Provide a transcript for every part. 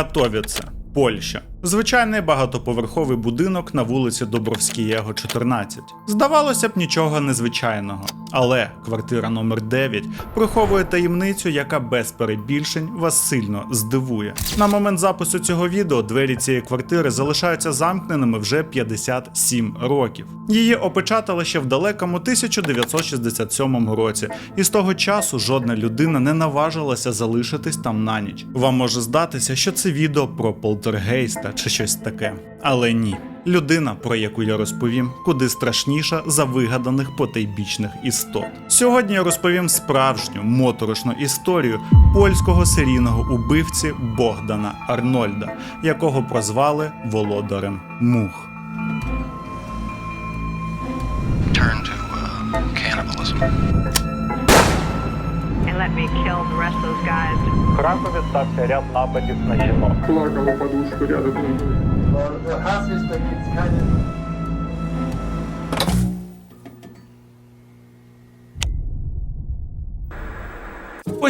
Катовіце, Польща. Звичайний багатоповерховий будинок на вулиці Добровськієго, 14. Здавалося б, нічого незвичайного. Але квартира номер 9 приховує таємницю, яка без перебільшень вас сильно здивує. На момент запису цього відео двері цієї квартири залишаються замкненими вже 57 років. Її опечатали ще в далекому 1967 році, і з того часу жодна людина не наважилася залишитись там на ніч. Вам може здатися, що це відео про полтергейста чи щось таке. Але ні. Людина, про яку я розповім, куди страшніша за вигаданих потайбічних істот. Сьогодні я розповім справжню моторошну історію польського серійного убивці Богдана Арнольда, якого прозвали Володарем Мух. turn to uh, cannibalism. and let me kill the rest of those guys. В Кракові стався ряд нападів на жінок. плакала подушку рядом. Der Hass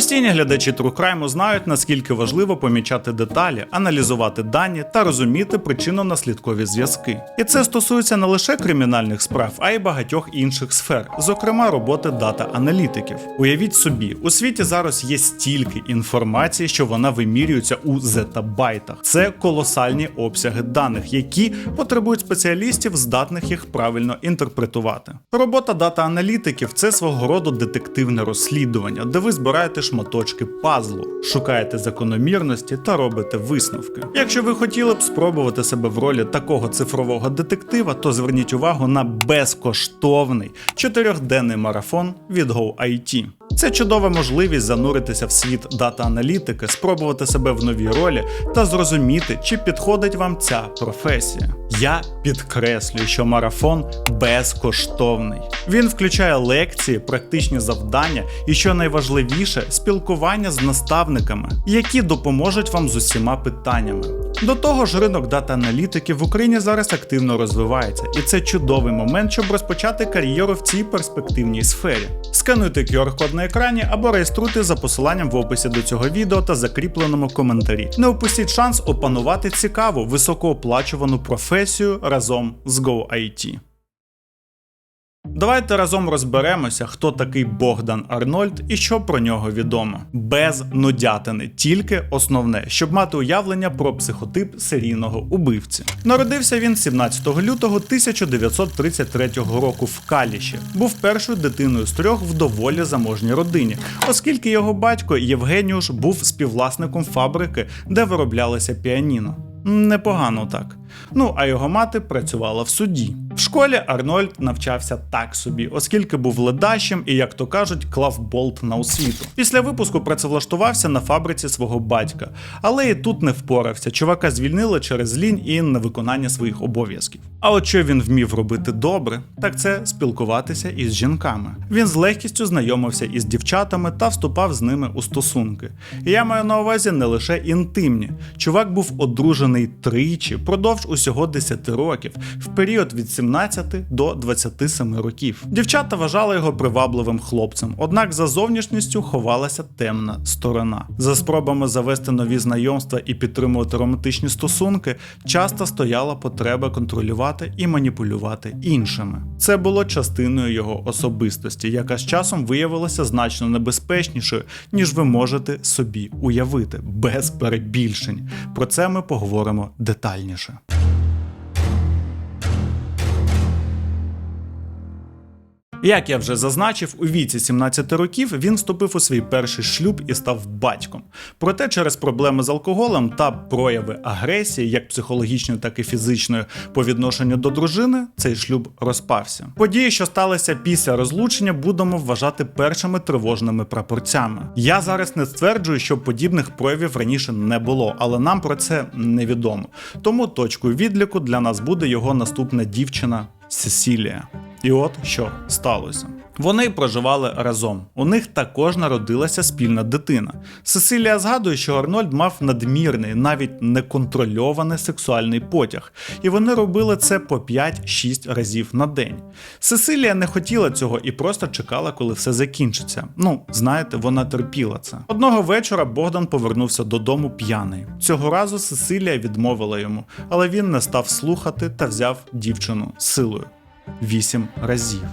Постійні глядачі Crime знають, наскільки важливо помічати деталі, аналізувати дані та розуміти причинно-наслідкові зв'язки. І це стосується не лише кримінальних справ, а й багатьох інших сфер, зокрема роботи дата-аналітиків. Уявіть собі, у світі зараз є стільки інформації, що вона вимірюється у зетабайтах. Це колосальні обсяги даних, які потребують спеціалістів, здатних їх правильно інтерпретувати. Робота дата-аналітиків це свого роду детективне розслідування, де ви збираєте шматочки пазлу, шукаєте закономірності та робите висновки. Якщо ви хотіли б спробувати себе в ролі такого цифрового детектива, то зверніть увагу на безкоштовний чотирьохденний марафон від GoIT. Це чудова можливість зануритися в світ дата-аналітики, спробувати себе в новій ролі та зрозуміти, чи підходить вам ця професія. Я підкреслюю, що марафон безкоштовний. Він включає лекції, практичні завдання і, що найважливіше, спілкування з наставниками, які допоможуть вам з усіма питаннями. До того ж, ринок дата-аналітики в Україні зараз активно розвивається, і це чудовий момент, щоб розпочати кар'єру в цій перспективній сфері. Скануйте QR-код на екрані або реєструйте за посиланням в описі до цього відео та закріпленому коментарі. Не упустіть шанс опанувати цікаву, високооплачувану професію разом з GoIT. Давайте разом розберемося, хто такий Богдан Арнольд і що про нього відомо. Без нудятини, тільки основне, щоб мати уявлення про психотип серійного убивці. Народився він 17 лютого 1933 року в Каліші. Був першою дитиною з трьох в доволі заможній родині, оскільки його батько Євгеніуш був співвласником фабрики, де вироблялися піаніно. Непогано так. Ну а його мати працювала в суді. В школі Арнольд навчався так собі, оскільки був ледащим і, як то кажуть, клав болт на освіту. Після випуску працевлаштувався на фабриці свого батька, але і тут не впорався. Чувака звільнили через лінь і невиконання своїх обов'язків. А от що він вмів робити добре, так це спілкуватися із жінками. Він з легкістю знайомився із дівчатами та вступав з ними у стосунки. І я маю на увазі не лише інтимні. Чувак був одружений тричі продовж усього 10 років, в період від 17 до 27 років. Дівчата вважали його привабливим хлопцем, однак за зовнішністю ховалася темна сторона. За спробами завести нові знайомства і підтримувати романтичні стосунки, часто стояла потреба контролювати і маніпулювати іншими. Це було частиною його особистості, яка з часом виявилася значно небезпечнішою, ніж ви можете собі уявити, без перебільшень. Про це ми поговоримо детальніше. Як я вже зазначив, у віці 17 років він вступив у свій перший шлюб і став батьком. Проте через проблеми з алкоголем та прояви агресії, як психологічної, так і фізичної, по відношенню до дружини, цей шлюб розпався. Події, що сталися після розлучення, будемо вважати першими тривожними прапорцями. Я зараз не стверджую, що подібних проявів раніше не було, але нам про це невідомо. Тому точкою відліку для нас буде його наступна дівчина Сесілія. І от що сталося. Вони проживали разом. У них також народилася спільна дитина. Сесилія згадує, що Арнольд мав надмірний, навіть неконтрольований сексуальний потяг, і вони робили це по 5-6 разів на день. Сесилія не хотіла цього і просто чекала, коли все закінчиться. Ну, знаєте, вона терпіла це. Одного вечора Богдан повернувся додому п'яний. Цього разу Сесилія відмовила йому, але він не став слухати та взяв дівчину силою. Вісім разів.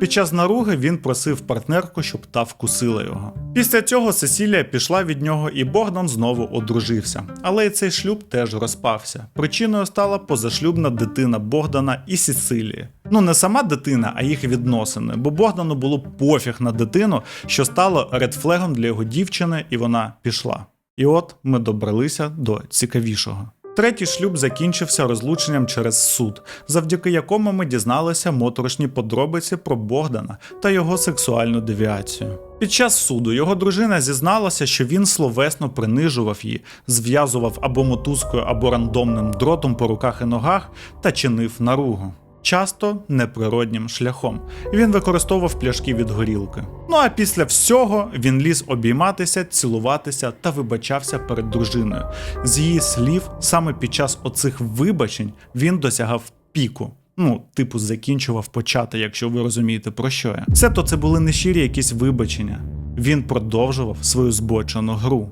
Під час наруги він просив партнерку, щоб та вкусила його. Після цього Сесілія пішла від нього, і Богдан знову одружився. Але і цей шлюб теж розпався. Причиною стала позашлюбна дитина Богдана і Сесилії. Ну не сама дитина, а їх відносини, бо Богдану було пофіг на дитину, що стало редфлегом для його дівчини, і вона пішла. І от ми добралися до цікавішого. Третій шлюб закінчився розлученням через суд, завдяки якому ми дізналися моторошні подробиці про Богдана та його сексуальну девіацію. Під час суду його дружина зізналася, що він словесно принижував її, зв'язував або мотузкою, або рандомним дротом по руках і ногах та чинив наругу. Часто неприроднім шляхом. Він використовував пляшки від горілки. Ну а після всього він ліз обійматися, цілуватися та вибачався перед дружиною. З її слів, саме під час оцих вибачень він досягав піку. Ну, типу, закінчував почати, якщо ви розумієте про що я. Себто це були не щирі якісь вибачення. Він продовжував свою збочену гру.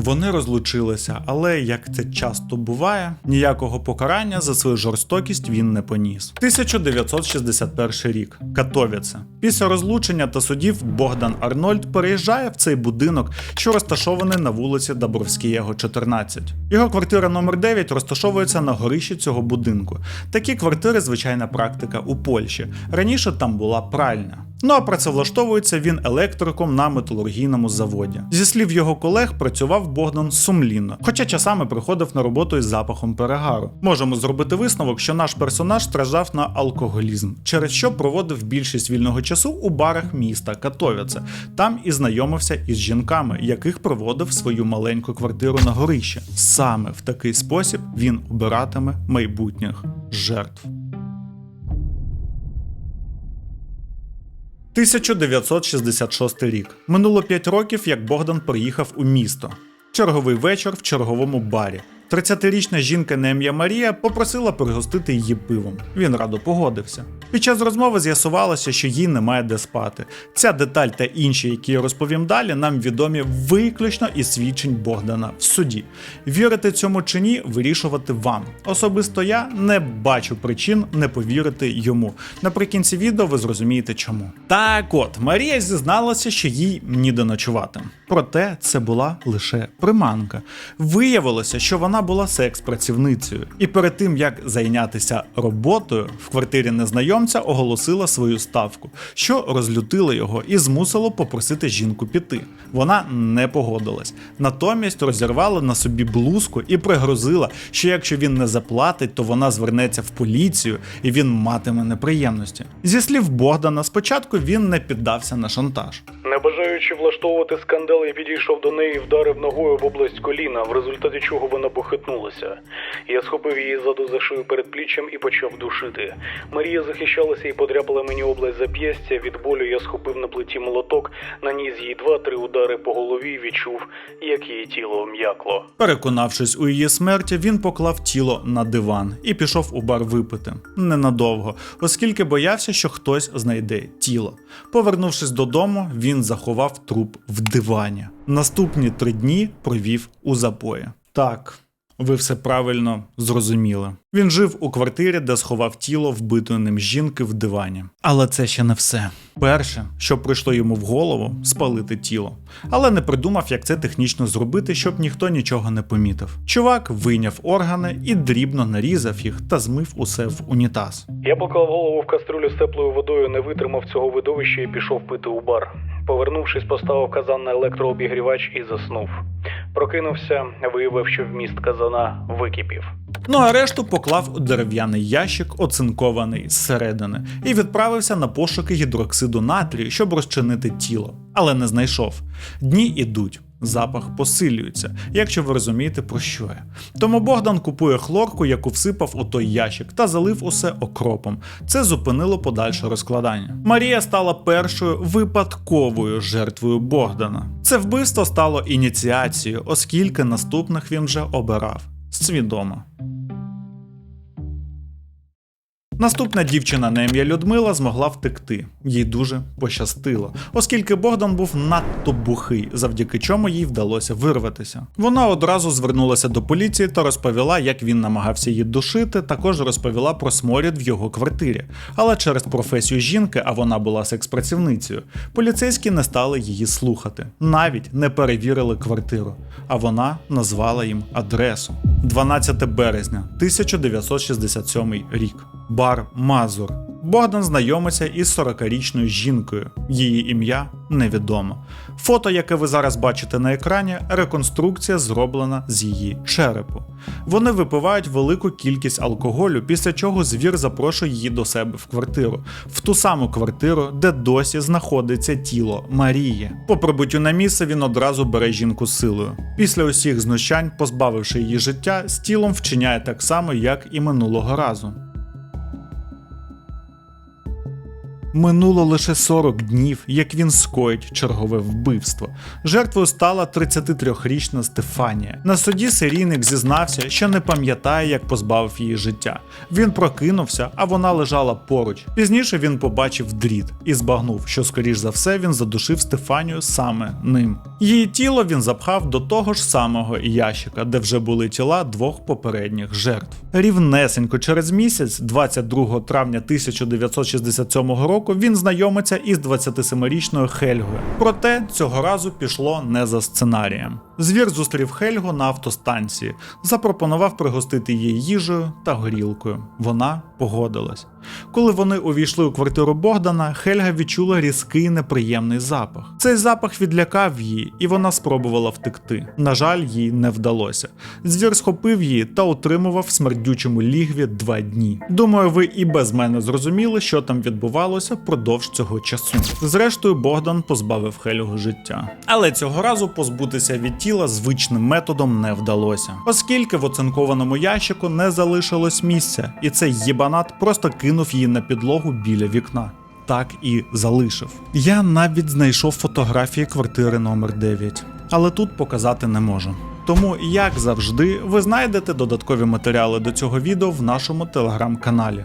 Вони розлучилися, але як це часто буває, ніякого покарання за свою жорстокість він не поніс. 1961 рік. Катовіце. Після розлучення та судів Богдан Арнольд переїжджає в цей будинок, що розташований на вулиці Дабровськієго, 14. Його квартира номер 9 розташовується на горищі цього будинку. Такі квартири звичайна практика у Польщі. Раніше там була пральня. Ну а працевлаштовується він електриком на металургійному заводі. Зі слів його колег, працював Богдан сумлінно, хоча часами приходив на роботу із запахом перегару. Можемо зробити висновок, що наш персонаж страждав на алкоголізм, через що проводив більшість вільного часу у барах міста Катовіце. Там і знайомився із жінками, яких проводив свою маленьку квартиру на горищі. Саме в такий спосіб він обиратиме майбутніх жертв. 1966 рік. Минуло 5 років, як Богдан приїхав у місто. Черговий вечір в черговому барі. 30-річна жінка на ім'я Марія попросила пригостити її пивом. Він радо погодився. Під час розмови з'ясувалося, що їй немає де спати. Ця деталь та інші, які я розповім далі, нам відомі виключно із свідчень Богдана в суді. Вірити цьому чи ні, вирішувати вам. Особисто я не бачу причин не повірити йому. Наприкінці відео ви зрозумієте чому. Так от, Марія зізналася, що їй ніде ночувати. Проте це була лише приманка. Виявилося, що вона була секс-працівницею, і перед тим як зайнятися роботою в квартирі незнайомця оголосила свою ставку, що розлютило його і змусило попросити жінку піти. Вона не погодилась. Натомість розірвала на собі блузку і пригрозила, що якщо він не заплатить, то вона звернеться в поліцію і він матиме неприємності. Зі слів Богдана, спочатку він не піддався на шантаж. Не бажаючи влаштовувати скандал, я підійшов до неї і вдарив ногою в область коліна, в результаті чого вона похитнулася. Я схопив її ззаду за шию перед пліччям і почав душити. Марія захищалася і подряпала мені область зап'ястя. Від болю я схопив на плиті молоток, наніс їй два-три удари по голові відчув, як її тіло м'якло. Переконавшись у її смерті, він поклав тіло на диван і пішов у бар випити ненадовго, оскільки боявся, що хтось знайде тіло. Повернувшись додому, він заховав труп в дивані. Наступні три дні провів у запої. Так. Ви все правильно зрозуміли. Він жив у квартирі, де сховав тіло вбитої ним жінки в дивані. Але це ще не все. Перше, що прийшло йому в голову, спалити тіло. Але не придумав, як це технічно зробити, щоб ніхто нічого не помітив. Чувак вийняв органи і дрібно нарізав їх та змив усе в унітаз. Я поклав голову в кастрюлю з теплою водою, не витримав цього видовища і пішов пити у бар. Повернувшись, поставив казан на електрообігрівач і заснув. Прокинувся, виявив, що вміст казана википів. Ну а решту поклав у дерев'яний ящик, оцинкований зсередини, і відправився на пошуки гідроксиду натрію, щоб розчинити тіло, але не знайшов. Дні ідуть. Запах посилюється, якщо ви розумієте про що я. Тому Богдан купує хлорку, яку всипав у той ящик, та залив усе окропом. Це зупинило подальше розкладання. Марія стала першою випадковою жертвою Богдана. Це вбивство стало ініціацією, оскільки наступних він вже обирав свідомо. Наступна дівчина на ім'я Людмила змогла втекти. Їй дуже пощастило, оскільки Богдан був надто бухий, завдяки чому їй вдалося вирватися. Вона одразу звернулася до поліції та розповіла, як він намагався її душити. Також розповіла про сморід в його квартирі. Але через професію жінки, а вона була секс-працівницею, поліцейські не стали її слухати, навіть не перевірили квартиру. А вона назвала їм адресу. 12 березня 1967 рік. Бар Мазур. Богдан знайомиться із 40-річною жінкою. Її ім'я невідомо. Фото, яке ви зараз бачите на екрані, реконструкція зроблена з її черепу. Вони випивають велику кількість алкоголю, після чого звір запрошує її до себе в квартиру, в ту саму квартиру, де досі знаходиться тіло Марії. По прибуттю на місце він одразу бере жінку силою. Після усіх знущань, позбавивши її життя, з тілом вчиняє так само, як і минулого разу. Минуло лише 40 днів, як він скоїть чергове вбивство. Жертвою стала 33-річна Стефанія. На суді серійник зізнався, що не пам'ятає, як позбавив її життя. Він прокинувся, а вона лежала поруч. Пізніше він побачив дріт і збагнув, що, скоріш за все, він задушив Стефанію саме ним. Її тіло він запхав до того ж самого ящика, де вже були тіла двох попередніх жертв. Рівнесенько через місяць, 22 травня 1967 року, він знайомиться із 27-річною Хельгою. Проте цього разу пішло не за сценарієм. Звір зустрів Хельгу на автостанції, запропонував пригостити її їжею та горілкою. Вона погодилась. Коли вони увійшли у квартиру Богдана, Хельга відчула різкий неприємний запах. Цей запах відлякав її, і вона спробувала втекти. На жаль, їй не вдалося. Звір схопив її та утримував в смердючому лігві два дні. Думаю, ви і без мене зрозуміли, що там відбувалося впродовж цього часу. Зрештою, Богдан позбавив Хельгу життя. Але цього разу позбутися від тіла звичним методом не вдалося, оскільки в оцинкованому ящику не залишилось місця, і цей єбанат просто кинув її на підлогу біля вікна. Так і залишив. Я навіть знайшов фотографії квартири номер 9, але тут показати не можу. Тому, як завжди, ви знайдете додаткові матеріали до цього відео в нашому телеграм-каналі.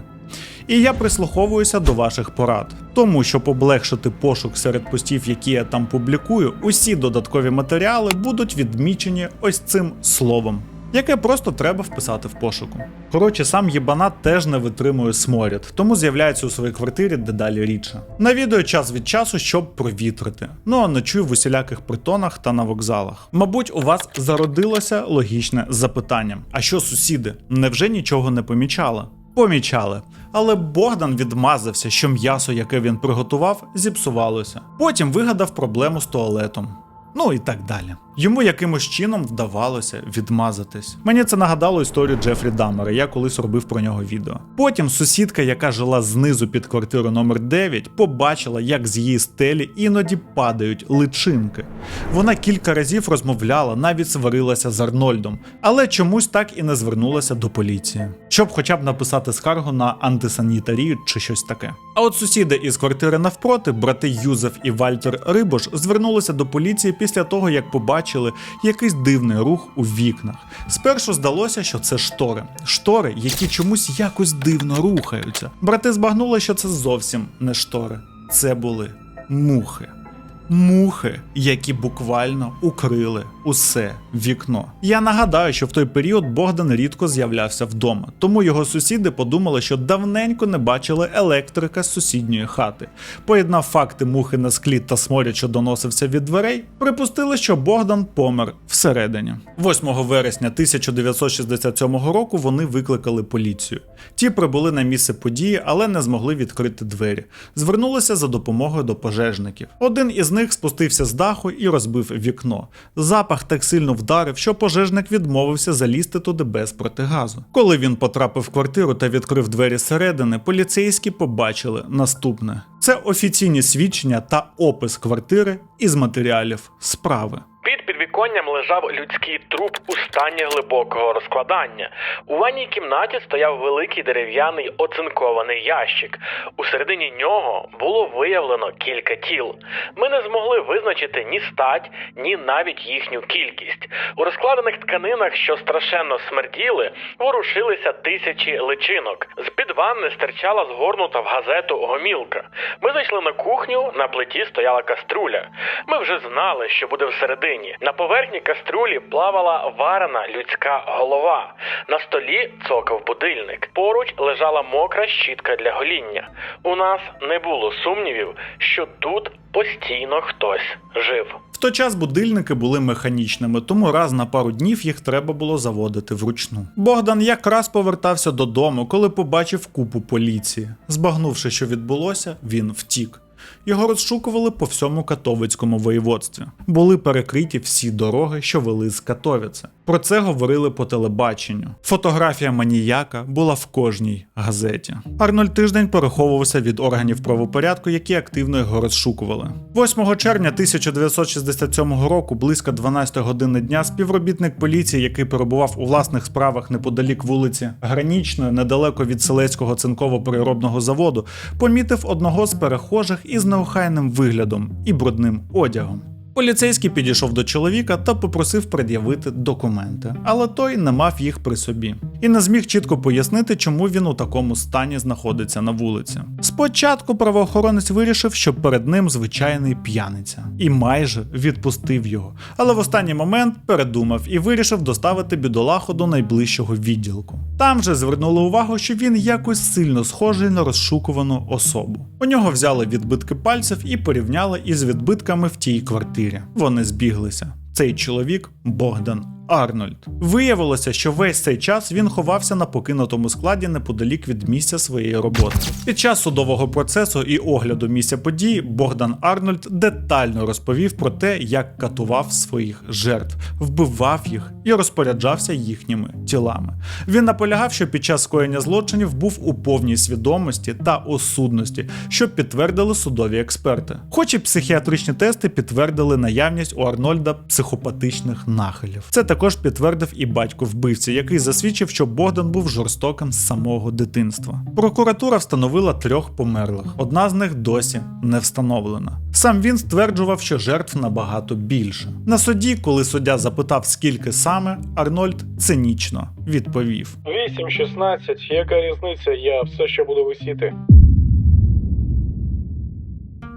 І я прислуховуюся до ваших порад, тому щоб облегшити пошук серед постів, які я там публікую, усі додаткові матеріали будуть відмічені ось цим словом. Яке просто треба вписати в пошуку. Коротше, сам єбанат теж не витримує сморід, тому з'являється у своїй квартирі дедалі рідше. Навідує час від часу, щоб провітрити. Ну а ночує в усіляких притонах та на вокзалах. Мабуть, у вас зародилося логічне запитання: а що сусіди? Невже нічого не помічали? Помічали, але Богдан відмазався, що м'ясо, яке він приготував, зіпсувалося. Потім вигадав проблему з туалетом. Ну і так далі. Йому якимось чином вдавалося відмазатись. Мені це нагадало історію Джефрі Даммера, я колись робив про нього відео. Потім сусідка, яка жила знизу під квартиру номер 9, побачила, як з її стелі іноді падають личинки. Вона кілька разів розмовляла, навіть сварилася з Арнольдом, але чомусь так і не звернулася до поліції, щоб хоча б написати скаргу на антисанітарію чи щось таке. А от сусіди із квартири навпроти, брати Юзеф і Вальтер Рибош, звернулися до поліції після того, як побачили якийсь дивний рух у вікнах. Спершу здалося, що це штори. Штори, які чомусь якось дивно рухаються. Брати збагнули, що це зовсім не штори. Це були мухи. Мухи, які буквально укрили усе вікно. Я нагадаю, що в той період Богдан рідко з'являвся вдома, тому його сусіди подумали, що давненько не бачили електрика з сусідньої хати. Поєднав факти мухи на склі та сморід, що доносився від дверей, припустили, що Богдан помер всередині. 8 вересня 1967 року вони викликали поліцію. Ті прибули на місце події, але не змогли відкрити двері. Звернулися за допомогою до пожежників. Один із них спустився з даху і розбив вікно. Запах так сильно вдарив, що пожежник відмовився залізти туди без протигазу. Коли він потрапив в квартиру та відкрив двері зсередини, поліцейські побачили наступне: Це офіційні свідчення та опис квартири із матеріалів справи. Підвіконням лежав людський труп у стані глибокого розкладання. У ванній кімнаті стояв великий дерев'яний оцинкований ящик. У середині нього було виявлено кілька тіл. Ми не змогли визначити ні стать, ні навіть їхню кількість. У розкладених тканинах, що страшенно смерділи, ворушилися тисячі личинок. З під ванни стирчала згорнута в газету гомілка. Ми зайшли на кухню, на плиті стояла каструля. Ми вже знали, що буде всередині. На поверхні каструлі плавала варена людська голова. На столі цокав будильник. Поруч лежала мокра щітка для гоління. У нас не було сумнівів, що тут постійно хтось жив. В той час будильники були механічними, тому раз на пару днів їх треба було заводити вручну. Богдан якраз повертався додому, коли побачив купу поліції. Збагнувши, що відбулося, він втік. Його розшукували по всьому Катовицькому воєводстві. Були перекриті всі дороги, що вели з Катовіце. Про це говорили по телебаченню. Фотографія маніяка була в кожній газеті. Арнольд тиждень переховувався від органів правопорядку, які активно його розшукували. 8 червня 1967 року, близько 12 години дня, співробітник поліції, який перебував у власних справах неподалік вулиці Гранічної, недалеко від селецького цинково-переробного заводу, помітив одного з перехожих із неохайним виглядом і брудним одягом. Поліцейський підійшов до чоловіка та попросив пред'явити документи, але той не мав їх при собі і не зміг чітко пояснити, чому він у такому стані знаходиться на вулиці. Спочатку правоохоронець вирішив, що перед ним звичайний п'яниця, і майже відпустив його. Але в останній момент передумав і вирішив доставити бідолаху до найближчого відділку. Там же звернули увагу, що він якось сильно схожий на розшукувану особу. У нього взяли відбитки пальців і порівняли із відбитками в тій квартирі. Вони збіглися. Цей чоловік Богдан Арнольд. Виявилося, що весь цей час він ховався на покинутому складі неподалік від місця своєї роботи. Під час судового процесу і огляду місця події Богдан Арнольд детально розповів про те, як катував своїх жертв, вбивав їх і розпоряджався їхніми тілами. Він наполягав, що під час скоєння злочинів був у повній свідомості та осудності, що підтвердили судові експерти. Хоч і психіатричні тести підтвердили наявність у Арнольда психопатичних нахилів. Це також підтвердив і батько вбивці, який засвідчив, що Богдан був жорстоким з самого дитинства. Прокуратура встановила трьох померлих. Одна з них досі не встановлена. Сам він стверджував, що жертв набагато більше. На суді, коли суддя запитав, скільки саме, Арнольд цинічно відповів: 8-16, яка різниця, я все ще буду висіти.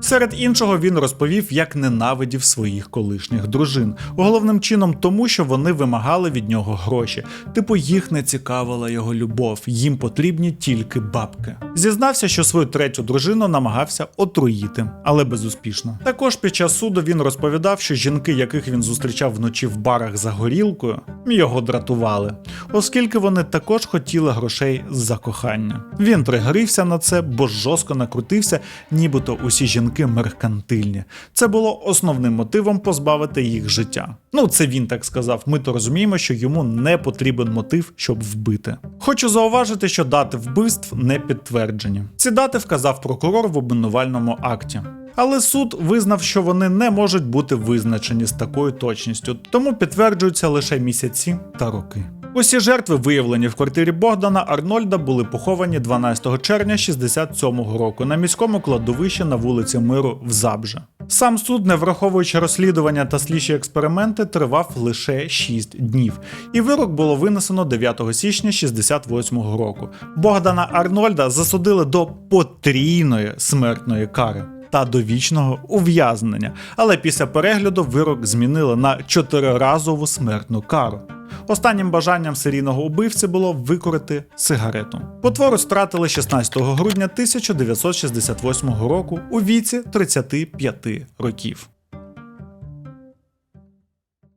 Серед іншого він розповів, як ненавидів своїх колишніх дружин, головним чином тому, що вони вимагали від нього гроші. Типу їх не цікавила його любов, їм потрібні тільки бабки. Зізнався, що свою третю дружину намагався отруїти, але безуспішно. Також під час суду він розповідав, що жінки, яких він зустрічав вночі в барах за горілкою, його дратували, оскільки вони також хотіли грошей за кохання. Він пригрився на це, бо жорстко накрутився, нібито усі жінки меркантильні. Це було основним мотивом позбавити їх життя. Ну, це він так сказав. Ми то розуміємо, що йому не потрібен мотив, щоб вбити. Хочу зауважити, що дати вбивств не підтверджені. Ці дати вказав прокурор в обвинувальному акті. Але суд визнав, що вони не можуть бути визначені з такою точністю, тому підтверджуються лише місяці та роки. Усі жертви, виявлені в квартирі Богдана Арнольда, були поховані 12 червня 67-го року на міському кладовищі на вулиці Миру в Забже. Сам суд, не враховуючи розслідування та слідчі експерименти, тривав лише 6 днів, і вирок було винесено 9 січня 68-го року. Богдана Арнольда засудили до потрійної смертної кари. Та довічного ув'язнення, але після перегляду вирок змінили на чотириразову смертну кару. Останнім бажанням серійного убивці було викорити сигарету. Потвору стратили 16 грудня 1968 року у віці 35 років.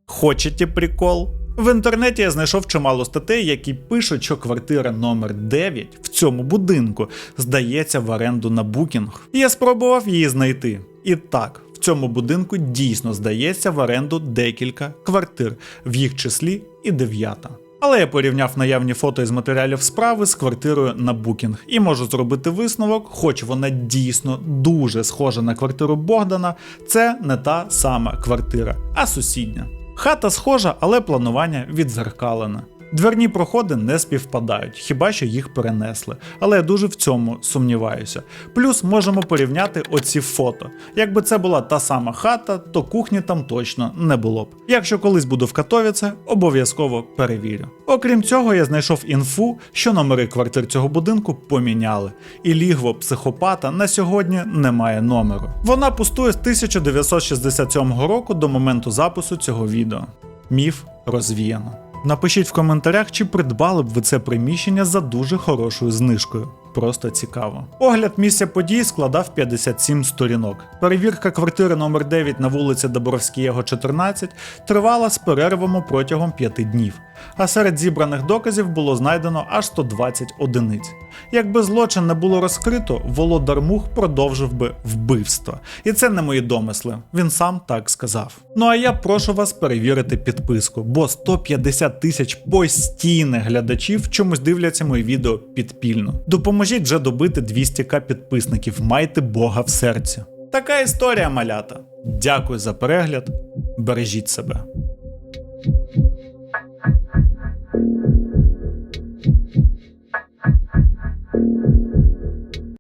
Хочете прикол? В інтернеті я знайшов чимало статей, які пишуть, що квартира номер 9 в цьому будинку здається в оренду на букінг. Я спробував її знайти. І так, в цьому будинку дійсно здається в оренду декілька квартир, в їх числі і дев'ята. Але я порівняв наявні фото із матеріалів справи з квартирою на Booking і можу зробити висновок, хоч вона дійсно дуже схожа на квартиру Богдана, це не та сама квартира, а сусідня. Хата схожа, але планування відзеркалене. Дверні проходи не співпадають, хіба що їх перенесли, але я дуже в цьому сумніваюся. Плюс можемо порівняти оці фото. Якби це була та сама хата, то кухні там точно не було б. Якщо колись буду в Катовіце, обов'язково перевірю. Окрім цього, я знайшов інфу, що номери квартир цього будинку поміняли, і лігво психопата на сьогодні не має номеру. Вона пустує з 1967 року до моменту запису цього відео. Міф розвіяно. Напишіть в коментарях, чи придбали б ви це приміщення за дуже хорошою знижкою. Просто цікаво. Огляд місця подій складав 57 сторінок. Перевірка квартири номер 9 на вулиці Добровського, 14 тривала з перервами протягом 5 днів, а серед зібраних доказів було знайдено аж 120 одиниць. Якби злочин не було розкрито, Володар Мух продовжив би вбивство. І це не мої домисли. Він сам так сказав. Ну а я прошу вас перевірити підписку, бо 150 тисяч постійних глядачів чомусь дивляться мої відео підпільно. Допоможіть вже добити 200к підписників, майте Бога в серці. Така історія, малята. Дякую за перегляд. Бережіть себе.